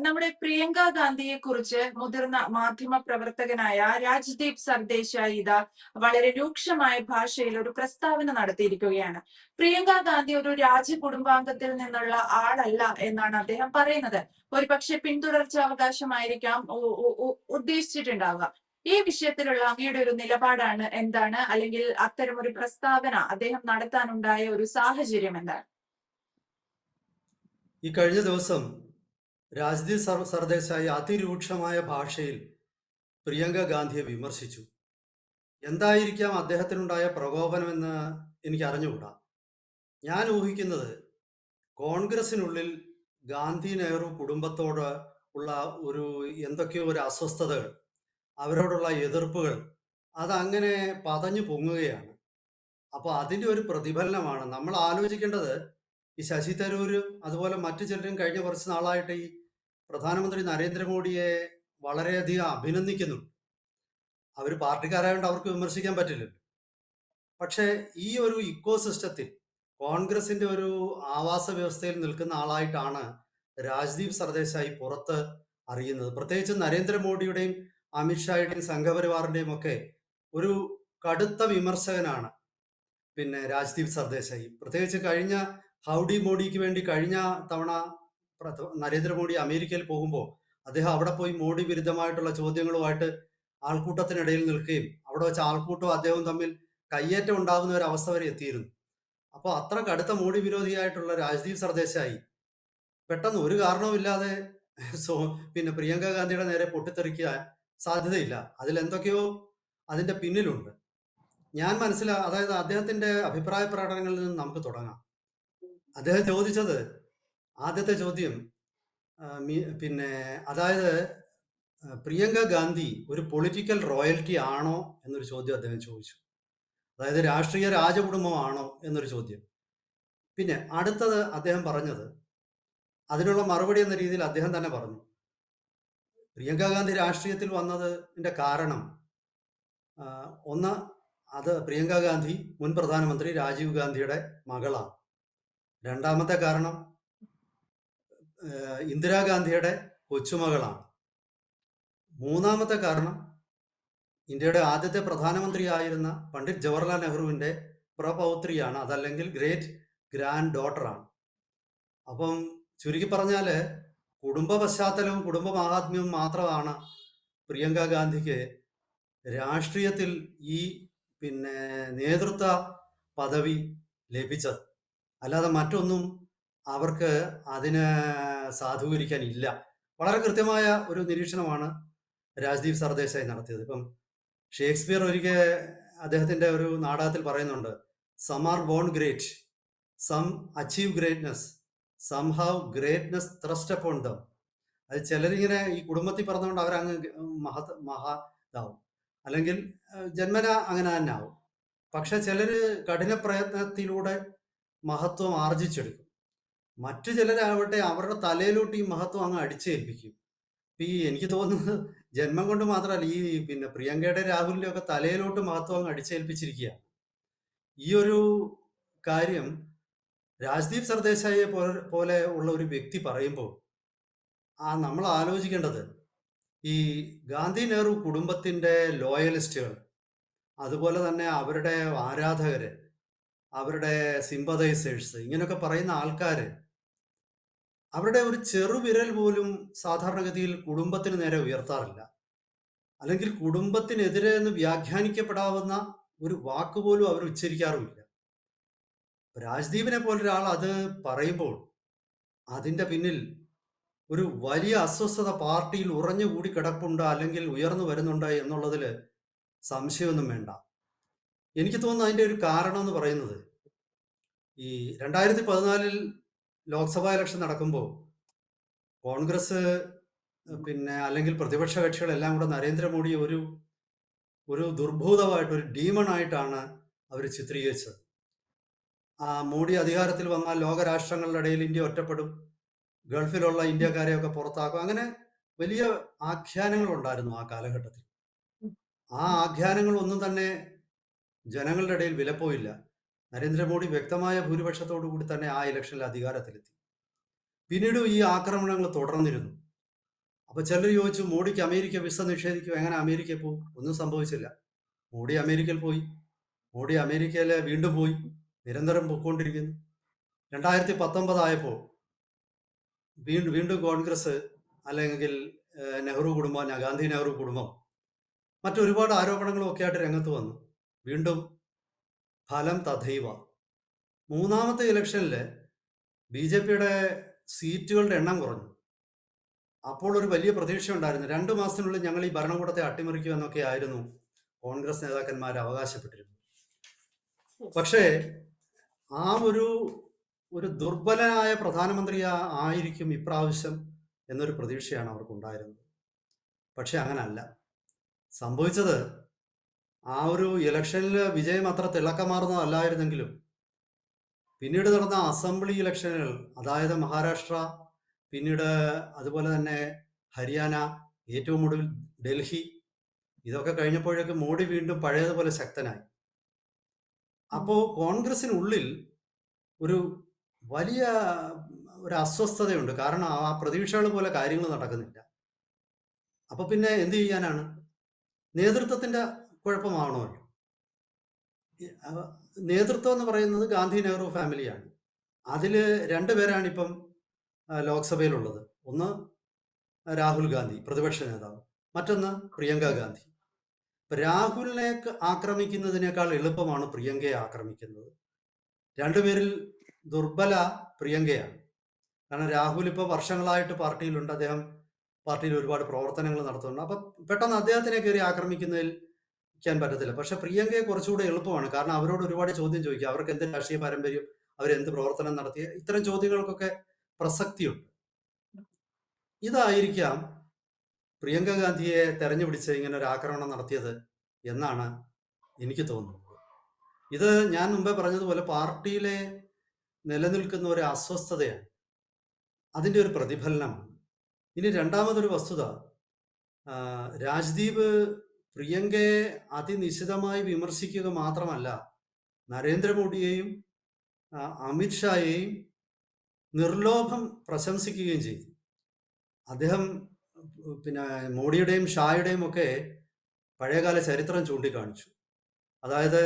നമ്മുടെ പ്രിയങ്ക ഗാന്ധിയെ കുറിച്ച് മുതിർന്ന മാധ്യമ പ്രവർത്തകനായ രാജ്ദീപ് സർദേശായി വളരെ രൂക്ഷമായ ഭാഷയിൽ ഒരു പ്രസ്താവന നടത്തിയിരിക്കുകയാണ്. പ്രിയങ്ക ഗാന്ധി ഒരു രാജകുടുംബാംഗത്തിൽ നിന്നുള്ള ആളല്ല എന്നാണ് അദ്ദേഹം പറയുന്നത്. ഒരുപക്ഷെ പിന്തുടർച്ചാവകാശമായിരിക്കാം ഉദ്ദേശിച്ചിട്ടുണ്ടാവുക. ഈ വിഷയത്തിലുള്ള അങ്ങയുടെ ഒരു നിലപാടാണ് എന്താണ്? അല്ലെങ്കിൽ അത്തരം ഒരു പ്രസ്താവന അദ്ദേഹം നടത്താനുണ്ടായ ഒരു സാഹചര്യം എന്താണ്? ഈ കഴിഞ്ഞ ദിവസം സർ സർദേശായി അതിരൂക്ഷമായ ഭാഷയിൽ പ്രിയങ്ക ഗാന്ധിയെ വിമർശിച്ചു. എന്തായിരിക്കാം അദ്ദേഹത്തിനുണ്ടായ പ്രകോപനമെന്ന് എനിക്ക് അറിഞ്ഞുകൂടാ ഞാൻ ഊഹിക്കുന്നത് കോൺഗ്രസിനുള്ളിൽ ഗാന്ധി നെഹ്റു കുടുംബത്തോട് ഉള്ള ഒരു എന്തൊക്കെയോ ഒരു അസ്വസ്ഥതകൾ അവരോടുള്ള എതിർപ്പുകൾ അതങ്ങനെ പതഞ്ഞു പൊങ്ങുകയാണ്. അപ്പോൾ അതിന്റെ ഒരു പ്രതിഫലനമാണ്. നമ്മൾ ആലോചിക്കേണ്ടത് ഈ ശശി തരൂരും അതുപോലെ മറ്റു ചിലരും കഴിഞ്ഞ കുറച്ച് നാളായിട്ട് ഈ പ്രധാനമന്ത്രി നരേന്ദ്രമോദിയെ വളരെയധികം അഭിനന്ദിക്കുന്നുണ്ട്. അവർ പാർട്ടിക്കാരായതുകൊണ്ട് അവർക്ക് വിമർശിക്കാൻ പറ്റില്ല പക്ഷേ ഈ ഒരു ഇക്കോ സിസ്റ്റത്തിൽ കോൺഗ്രസിന്റെ ഒരു ആവാസ വ്യവസ്ഥയിൽ നിൽക്കുന്ന ആളായിട്ടാണ് രാജ്ദീപ് സർദേശായി പുറത്ത് അറിയുന്നത്. പ്രത്യേകിച്ച് നരേന്ദ്രമോദിയുടെയും അമിത്ഷായുടെയും സംഘപരിവാറിന്റെയും ഒക്കെ ഒരു കടുത്ത വിമർശകനാണ് പിന്നെ രാജ്ദീപ് സർദേശായി. പ്രത്യേകിച്ച് കഴിഞ്ഞ ഹൗഡി മോഡിക്ക് വേണ്ടി കഴിഞ്ഞ തവണ നരേന്ദ്രമോദി അമേരിക്കയിൽ പോകുമ്പോൾ അദ്ദേഹം അവിടെ പോയി മോഡി വിരുദ്ധമായിട്ടുള്ള ചോദ്യങ്ങളുമായിട്ട് ആൾക്കൂട്ടത്തിനിടയിൽ നിൽക്കുകയും അവിടെ വെച്ച് ആൾക്കൂട്ടവും അദ്ദേഹവും തമ്മിൽ കയ്യേറ്റം ഉണ്ടാകുന്ന ഒരു അവസ്ഥ വരെ എത്തിയിരുന്നു. അപ്പോൾ അത്ര കടുത്ത മോഡി വിരോധിയായിട്ടുള്ള രാജ്ദീപ് സർദേശായി. പെട്ടെന്ന് ഒരു കാരണവുമില്ലാതെ സോ പിന്നെ പ്രിയങ്ക ഗാന്ധിയുടെ നേരെ പൊട്ടിത്തെറിക്കാൻ സാധ്യതയില്ല. അതിൽ എന്തൊക്കെയോ അതിന്റെ പിന്നിലുണ്ട്. ഞാൻ മനസ്സിലാ അതായത് അദ്ദേഹത്തിന്റെ അഭിപ്രായ പ്രകടനങ്ങളിൽ നിന്ന് നമുക്ക് തുടങ്ങാം. അദ്ദേഹം ചോദിച്ചത് ആദ്യത്തെ ചോദ്യം പിന്നെ അതായത് പ്രിയങ്ക ഗാന്ധി ഒരു പൊളിറ്റിക്കൽ റോയൽറ്റി ആണോ എന്നൊരു ചോദ്യം അദ്ദേഹം ചോദിച്ചു. അതായത് രാഷ്ട്രീയ രാജകുടുംബമാണോ എന്നൊരു ചോദ്യം. പിന്നെ അടുത്തത് അദ്ദേഹം പറഞ്ഞത് അതിനുള്ള മറുപടി എന്ന രീതിയിൽ അദ്ദേഹം തന്നെ പറഞ്ഞു. പ്രിയങ്ക ഗാന്ധി രാഷ്ട്രീയത്തിൽ വന്നതിന്റെ കാരണം ഒന്ന് അത് പ്രിയങ്ക ഗാന്ധി മുൻ പ്രധാനമന്ത്രി രാജീവ് ഗാന്ധിയുടെ മകളാണ്. രണ്ടാമത്തെ കാരണം ഇന്ദിരാഗാന്ധിയുടെ കൊച്ചുമകളാണ്. മൂന്നാമത്തെ കാരണം ഇന്ത്യയുടെ ആദ്യത്തെ പ്രധാനമന്ത്രിയായിരുന്ന പണ്ഡിറ്റ് ജവഹർലാൽ നെഹ്റുവിന്റെ പ്രപൗത്രിയാണ് അതല്ലെങ്കിൽ ഗ്രേറ്റ് ഗ്രാൻഡ് ഡോട്ടറാണ് അപ്പം ചുരുക്കി പറഞ്ഞാൽ കുടുംബ പശ്ചാത്തലവും കുടുംബ മാഹാത്മ്യവും മാത്രമാണ് പ്രിയങ്ക ഗാന്ധിക്ക് രാഷ്ട്രീയത്തിൽ ഈ പിന്നെ നേതൃത്വ പദവി ലഭിച്ചത്. അല്ലാതെ മറ്റൊന്നും അവർക്ക് അതിനെ സാധൂകരിക്കാനില്ല. വളരെ കൃത്യമായ ഒരു നിരീക്ഷണമാണ് രാജ്ദീപ് സർദേശായി നടത്തിയത്. ഇപ്പം ഷേക്സ്പിയർ ഒരിക്കൽ അദ്ദേഹത്തിന്റെ ഒരു നാടകത്തിൽ പറയുന്നുണ്ട് some are born great some achieve greatness some have greatness thrust upon them അത് ചിലരിങ്ങനെ ഈ കുടുംബത്തിൽ പറഞ്ഞുകൊണ്ട് അവരങ്ങ് മഹ മഹാ ഇതാവും. അല്ലെങ്കിൽ ജന്മന അങ്ങനെ തന്നെ ആവും. പക്ഷെ ചിലര് കഠിന പ്രയത്നത്തിലൂടെ മഹത്വം ആർജിച്ചെടുക്കും. മറ്റു ചിലരാവട്ടെ അവരുടെ തലയിലോട്ട് ഈ മഹത്വം അങ്ങ് അടിച്ചേൽപ്പിക്കും. ഈ എനിക്ക് തോന്നുന്നത് ജന്മം കൊണ്ട് മാത്രമല്ല ഈ പിന്നെ പ്രിയങ്കയുടെ രാഹുലിന്റെ ഒക്കെ തലയിലോട്ട് മഹത്വം അങ്ങ് അടിച്ചേൽപ്പിച്ചിരിക്കുക ഈ ഒരു കാര്യം രാജ്ദീപ് സർദേശായിയെ പോലെ ഉള്ള ഒരു വ്യക്തി പറയുമ്പോൾ ആ നമ്മൾ ആലോചിക്കേണ്ടത് ഈ ഗാന്ധി നെഹ്റു കുടുംബത്തിന്റെ ലോയലിസ്റ്റുകൾ അതുപോലെ തന്നെ അവരുടെ ആരാധകര് അവരുടെ സിമ്പതൈസേഴ്സ് ഇങ്ങനെയൊക്കെ പറയുന്ന ആൾക്കാർ അവരുടെ ഒരു ചെറുവിരൽ പോലും സാധാരണഗതിയിൽ കുടുംബത്തിന് നേരെ ഉയർത്താറില്ല. അല്ലെങ്കിൽ കുടുംബത്തിനെതിരെ എന്ന് വ്യാഖ്യാനിക്കപ്പെടാവുന്ന ഒരു വാക്ക് പോലും അവർ ഉച്ചരിക്കാറുമില്ല. രാജ്ദീപിനെ പോലൊരാൾ അത് പറയുമ്പോൾ അതിന്റെ പിന്നിൽ ഒരു വലിയ അസ്വസ്ഥത പാർട്ടിയിൽ ഉറഞ്ഞുകൂടി കിടപ്പുണ്ട് അല്ലെങ്കിൽ ഉയർന്നു വരുന്നുണ്ട് എന്നുള്ളതിൽ സംശയമൊന്നും വേണ്ട. എനിക്ക് തോന്നുന്നു അതിന്റെ ഒരു കാരണം എന്ന് പറയുന്നത് ഈ രണ്ടായിരത്തി പതിനാലിൽ ലോക്സഭാ ഇലക്ഷൻ നടക്കുമ്പോൾ കോൺഗ്രസ് പിന്നെ അല്ലെങ്കിൽ പ്രതിപക്ഷ കക്ഷികളെല്ലാം കൂടെ നരേന്ദ്രമോദി ഒരു ഒരു ദുർഭൂതമായിട്ട് ഒരു ഡീമൺ ആയിട്ടാണ് അവർ ചിത്രീകരിച്ചത്. ആ മോഡി അധികാരത്തിൽ വന്നാൽ ലോകരാഷ്ട്രങ്ങളുടെ ഇടയിൽ ഇന്ത്യ ഒറ്റപ്പെടും. ഗൾഫിലുള്ള ഇന്ത്യക്കാരെയൊക്കെ പുറത്താക്കും. അങ്ങനെ വലിയ ആഖ്യാനങ്ങൾ ഉണ്ടായിരുന്നു ആ കാലഘട്ടത്തിൽ. ആ ആഖ്യാനങ്ങൾ ഒന്നും തന്നെ ജനങ്ങളുടെ ഇടയിൽ വിലപ്പോയില്ല. നരേന്ദ്രമോദി വ്യക്തമായ ഭൂരിപക്ഷത്തോടു കൂടി തന്നെ ആ ഇലക്ഷനിൽ അധികാരത്തിലെത്തി. പിന്നീട് ഈ ആക്രമണങ്ങൾ തുടർന്നിരുന്നു. അപ്പൊ ചിലർ ചോദിച്ചു മോഡിക്ക് അമേരിക്ക വിസ നിഷേധിക്കും എങ്ങനെ അമേരിക്ക പോകും? ഒന്നും സംഭവിച്ചില്ല. മോഡി അമേരിക്കയിൽ പോയി. മോഡി അമേരിക്കയിൽ വീണ്ടും പോയി. നിരന്തരം പൊയ്ക്കൊണ്ടിരിക്കുന്നു രണ്ടായിരത്തി പത്തൊമ്പത് ആയപ്പോൾ വീണ്ടും വീണ്ടും കോൺഗ്രസ് അല്ലെങ്കിൽ നെഹ്റു കുടുംബം ഗാന്ധി നെഹ്റു കുടുംബം മറ്റൊരുപാട് ആരോപണങ്ങളും ഒക്കെ ആയിട്ട് രംഗത്ത് വന്നു. വീണ്ടും ഫലം തഥൈവ. മൂന്നാമത്തെ ഇലക്ഷനിൽ ബി ജെ പിയുടെ സീറ്റുകളുടെ എണ്ണം കുറഞ്ഞു. അപ്പോൾ ഒരു വലിയ പ്രതീക്ഷ ഉണ്ടായിരുന്നു. രണ്ടു മാസത്തിനുള്ളിൽ ഞങ്ങൾ ഈ ഭരണകൂടത്തെ അട്ടിമറിക്കും എന്നൊക്കെ ആയിരുന്നു കോൺഗ്രസ് നേതാക്കന്മാർ അവകാശപ്പെട്ടിരുന്നു പക്ഷേ ആ ഒരു ഒരു ദുർബലനായ പ്രധാനമന്ത്രി ആയിരിക്കും ഇപ്രാവശ്യം എന്നൊരു പ്രതീക്ഷയാണ് അവർക്കുണ്ടായിരുന്നത്. പക്ഷെ അങ്ങനല്ല. സംഭവിച്ചത് ആ ഒരു ഇലക്ഷനിൽ വിജയം അത്ര തിളക്കമാർന്നതല്ലായിരുന്നെങ്കിലും പിന്നീട് നടന്ന അസംബ്ലി ഇലക്ഷനുകൾ അതായത് മഹാരാഷ്ട്ര പിന്നീട് അതുപോലെ തന്നെ ഹരിയാന ഏറ്റവും ഒടുവിൽ ഡൽഹി ഇതൊക്കെ കഴിഞ്ഞപ്പോഴേക്ക് മോഡി വീണ്ടും പഴയതുപോലെ ശക്തനായി. അപ്പോൾ കോൺഗ്രസിനുള്ളിൽ ഒരു വലിയ ഒരു അസ്വസ്ഥതയുണ്ട്. കാരണം ആ പ്രതീക്ഷകൾ പോലെ കാര്യങ്ങൾ നടക്കുന്നില്ല. അപ്പൊ പിന്നെ എന്ത് ചെയ്യാനാണ്? നേതൃത്വത്തിന്റെ അവ- നേതൃത്വം എന്ന് പറയുന്നത് ഗാന്ധി നെഹ്റു ഫാമിലിയാണ്. അതിൽ രണ്ടുപേരാണ് ഇപ്പം ലോക്സഭയിലുള്ളത്. ഒന്ന് രാഹുൽ ഗാന്ധി പ്രതിപക്ഷ നേതാവ്. മറ്റൊന്ന് പ്രിയങ്ക ഗാന്ധി. രാഹുലിനെ ആക്രമിക്കുന്നതിനേക്കാൾ എളുപ്പമാണ് പ്രിയങ്കയെ ആക്രമിക്കുന്നത്. രണ്ടുപേരിൽ ദുർബല പ്രിയങ്കയാണ്. കാരണം രാഹുൽ ഇപ്പോൾ വർഷങ്ങളായിട്ട് പാർട്ടിയിലുണ്ട്. അദ്ദേഹം പാർട്ടിയിൽ ഒരുപാട് പ്രവർത്തനങ്ങൾ നടത്തുന്നുണ്ട്. അപ്പൊ പെട്ടെന്ന് അദ്ദേഹത്തിനെ കയറി ആക്രമിക്കുന്നതിൽ ക്കാൻ പറ്റത്തില്ല. പക്ഷെ പ്രിയങ്കയെ കുറച്ചുകൂടെ എളുപ്പമാണ്. കാരണം അവരോട് ഒരുപാട് ചോദ്യം ചോദിക്കുക അവർക്ക് എന്ത് രാഷ്ട്രീയ പാരമ്പര്യം? അവരെന്ത് പ്രവർത്തനം നടത്തി? ഇത്തരം ചോദ്യങ്ങൾക്കൊക്കെ പ്രസക്തിയുണ്ട്. ഇതായിരിക്കാം പ്രിയങ്ക ഗാന്ധിയെ തെരഞ്ഞുപിടിച്ച് ഇങ്ങനെ ഒരു ആക്രമണം നടത്തിയത് എന്നാണ് എനിക്ക് തോന്നുന്നത്. ഇത് ഞാൻ മുമ്പേ പറഞ്ഞതുപോലെ പാർട്ടിയിലെ നിലനിൽക്കുന്ന ഒരു അസ്വസ്ഥതയാണ്. അതിന്റെ ഒരു പ്രതിഫലനമാണ്. ഇനി രണ്ടാമതൊരു വസ്തുത രാജ്ദീപ് പ്രിയങ്കയെ അതിനിശിതമായി വിമർശിക്കുക മാത്രമല്ല നരേന്ദ്രമോദിയെയും അമിത്ഷായെയും നിർലോഭം പ്രശംസിക്കുകയും ചെയ്തു. അദ്ദേഹം പിന്നെ മോഡിയുടെയും ഷായുടെയും ഒക്കെ പഴയകാല ചരിത്രം ചൂണ്ടിക്കാണിച്ചു. അതായത്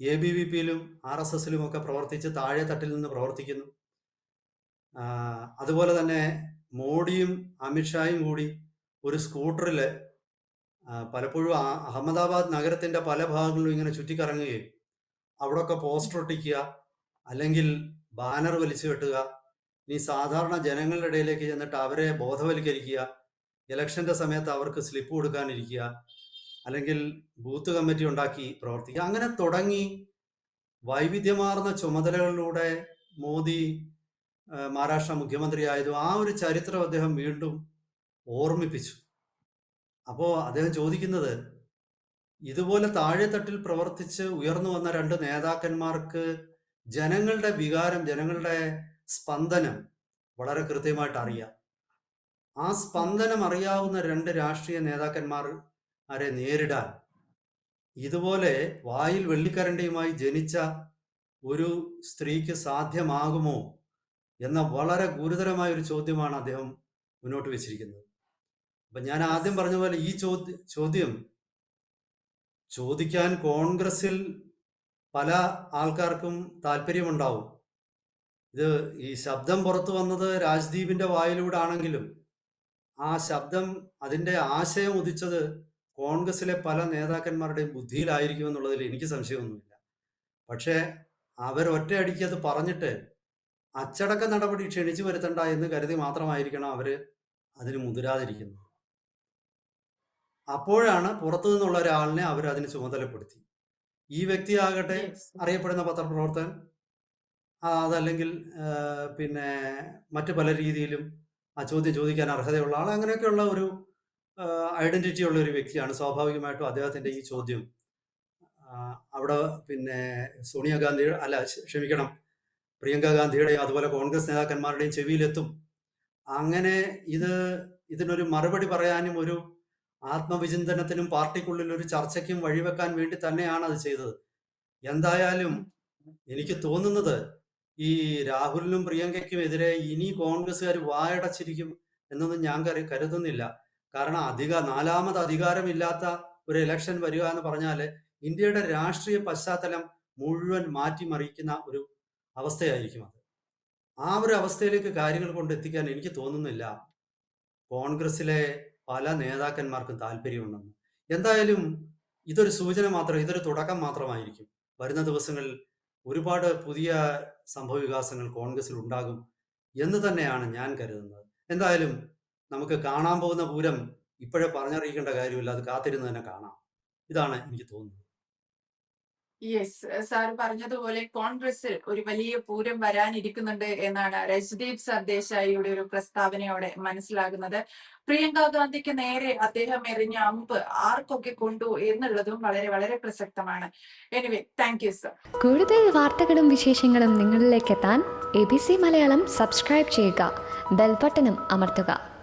എ ബി വി പിയിലും ആർ എസ് എസിലും ഒക്കെ പ്രവർത്തിച്ച് താഴെ തട്ടിൽ നിന്ന് പ്രവർത്തിക്കുന്നു. അതുപോലെ തന്നെ മോഡിയും അമിത്ഷായും കൂടി ഒരു സ്കൂട്ടറിൽ പലപ്പോഴും അഹമ്മദാബാദ് നഗരത്തിന്റെ പല ഭാഗങ്ങളിലും ഇങ്ങനെ ചുറ്റിക്കറങ്ങുകയും അവിടെയൊക്കെ പോസ്റ്റർ ഒട്ടിക്കുക അല്ലെങ്കിൽ ബാനർ വലിച്ചു കെട്ടുക. ഇനി സാധാരണ ജനങ്ങളുടെ ഇടയിലേക്ക് ചെന്നിട്ട് അവരെ ബോധവൽക്കരിക്കുക. ഇലക്ഷന്റെ സമയത്ത് അവർക്ക് സ്ലിപ്പ് കൊടുക്കാനിരിക്കുക. അല്ലെങ്കിൽ ബൂത്ത് കമ്മിറ്റി ഉണ്ടാക്കി പ്രവർത്തിക്കുക. അങ്ങനെ തുടങ്ങി വൈവിധ്യമാർന്ന ചുമതലകളിലൂടെ മോദി മഹാരാഷ്ട്ര മുഖ്യമന്ത്രി ആയതും ആ ഒരു ചരിത്രം അദ്ദേഹം വീണ്ടും ഓർമ്മിപ്പിച്ചു. അപ്പോൾ അദ്ദേഹം ചോദിക്കുന്നത് ഇതുപോലെ താഴെത്തട്ടിൽ പ്രവർത്തിച്ച് ഉയർന്നു വന്ന രണ്ട് നേതാക്കന്മാർക്ക് ജനങ്ങളുടെ വികാരം ജനങ്ങളുടെ സ്പന്ദനം വളരെ കൃത്യമായിട്ട് അറിയാം. ആ സ്പന്ദനം അറിയാവുന്ന രണ്ട് രാഷ്ട്രീയ നേതാക്കന്മാർ ആരെ നേരിടാൻ ഇതുപോലെ വായിൽ വെള്ളിക്കരണ്ടിയുമായി ജനിച്ച ഒരു സ്ത്രീക്ക് സാധ്യമാകുമോ? എന്ന വളരെ ഗുരുതരമായ ഒരു ചോദ്യമാണ് അദ്ദേഹം മുന്നോട്ട് വെച്ചിരിക്കുന്നത്. അപ്പൊ ഞാൻ ആദ്യം പറഞ്ഞ പോലെ ഈ ചോദ്യ ചോദിക്കാൻ കോൺഗ്രസിൽ പല ആൾക്കാർക്കും താല്പര്യമുണ്ടാവും. ഇത് ഈ ശബ്ദം പുറത്തു വന്നത് രാജ്ദീപിന്റെ വായിലൂടെ ആണെങ്കിലും ആ ശബ്ദം അതിന്റെ ആശയം ഉദിച്ചത് കോൺഗ്രസിലെ പല നേതാക്കന്മാരുടെയും ബുദ്ധിയിലായിരിക്കും എന്നുള്ളതിൽ എനിക്ക് സംശയമൊന്നുമില്ല. പക്ഷേ അവർ ഒറ്റയടിക്ക് അത് പറഞ്ഞിട്ട് അച്ചടക്ക നടപടി ക്ഷണിച്ചു വരുത്തണ്ട എന്ന് കരുതി മാത്രമായിരിക്കണം അവർ അതിന് മുതിരാതിരിക്കുന്നത്. അപ്പോഴാണ് പുറത്തു നിന്നുള്ള ഒരാളിനെ അവർ അതിന് ചുമതലപ്പെടുത്തി. ഈ വ്യക്തിയാകട്ടെ ആകട്ടെ അറിയപ്പെടുന്ന പത്രപ്രവർത്തകൻ അതല്ലെങ്കിൽ പിന്നെ മറ്റു പല രീതിയിലും ആ ചോദ്യം ചോദിക്കാൻ അർഹതയുള്ള ആൾ അങ്ങനെയൊക്കെയുള്ള ഒരു ഐഡന്റിറ്റി ഉള്ള ഒരു വ്യക്തിയാണ്. സ്വാഭാവികമായിട്ടും അദ്ദേഹത്തിന്റെ ഈ ചോദ്യം അവിടെ പിന്നെ സോണിയാഗാന്ധി അല്ല ക്ഷമിക്കണം പ്രിയങ്ക ഗാന്ധിയുടെയും അതുപോലെ കോൺഗ്രസ് നേതാക്കന്മാരുടെയും ചെവിയിലെത്തും. അങ്ങനെ ഇത് ഇതിനൊരു മറുപടി പറയാനും ഒരു ആത്മവിചിന്തനത്തിനും പാർട്ടിക്കുള്ളിൽ ഒരു ചർച്ചയ്ക്കും വഴിവെക്കാൻ വേണ്ടി തന്നെയാണ് അത് ചെയ്തത്. എന്തായാലും എനിക്ക് തോന്നുന്നത് ഈ രാഹുലിനും പ്രിയങ്കയ്ക്കും എതിരെ ഇനി കോൺഗ്രസ്സുകാർ വായടച്ചിരിക്കും എന്നൊന്നും ഞാൻ കരു- കരുതുന്നില്ല. കാരണം അധിക നാലാമത് അധികാരമില്ലാത്ത ഒരു ഇലക്ഷൻ വരിക എന്ന് പറഞ്ഞാൽ ഇന്ത്യയുടെ രാഷ്ട്രീയ പശ്ചാത്തലം മുഴുവൻ മാറ്റിമറിക്കുന്ന ഒരു അവസ്ഥയായിരിക്കും അത്. ആ ഒരു അവസ്ഥയിലേക്ക് കാര്യങ്ങൾ കൊണ്ടെത്തിക്കാൻ എനിക്ക് തോന്നുന്നില്ല. കോൺഗ്രസിലെ പല നേതാക്കന്മാർക്കും താല്പര്യമുണ്ടെന്ന്. എന്തായാലും ഇതൊരു സൂചന മാത്രം ഇതൊരു തുടക്കം മാത്രമായിരിക്കും. വരുന്ന ദിവസങ്ങളിൽ ഒരുപാട് പുതിയ സംഭവ വികാസങ്ങൾ കോൺഗ്രസിൽ ഉണ്ടാകും എന്ന് തന്നെയാണ് ഞാൻ കരുതുന്നത്. എന്തായാലും നമുക്ക് കാണാൻ പോകുന്ന പൂരം ഇപ്പോഴേ പറഞ്ഞറിയിക്കേണ്ട കാര്യമില്ല അത് കാത്തിരുന്ന് തന്നെ കാണാം. ഇതാണ് എനിക്ക് തോന്നുന്നത്. യെസ് സാർ പറഞ്ഞതുപോലെ കോൺഗ്രസിൽ ഒരു വലിയ പൂരം വരാനിരിക്കുന്നുണ്ട് എന്നാണ് രജ്ദീപ് സർദേശായിയുടെ ഒരു പ്രസ്താവനയോടെ മനസ്സിലാകുന്നത്. പ്രിയങ്ക ഗാന്ധിക്ക് നേരെ അദ്ദേഹം എറിഞ്ഞ അമ്പ് ആർക്കൊക്കെ കൊണ്ടു എന്നുള്ളതും വളരെ വളരെ പ്രസക്തമാണ്. എനിവേ താങ്ക് യു സർ കൂടുതൽ വാർത്തകളും വിശേഷങ്ങളും നിങ്ങളിലേക്ക് എത്താൻ A B C Malayalam subscribe ചെയ്യുക. ബെൽബട്ടനും അമർത്തുക.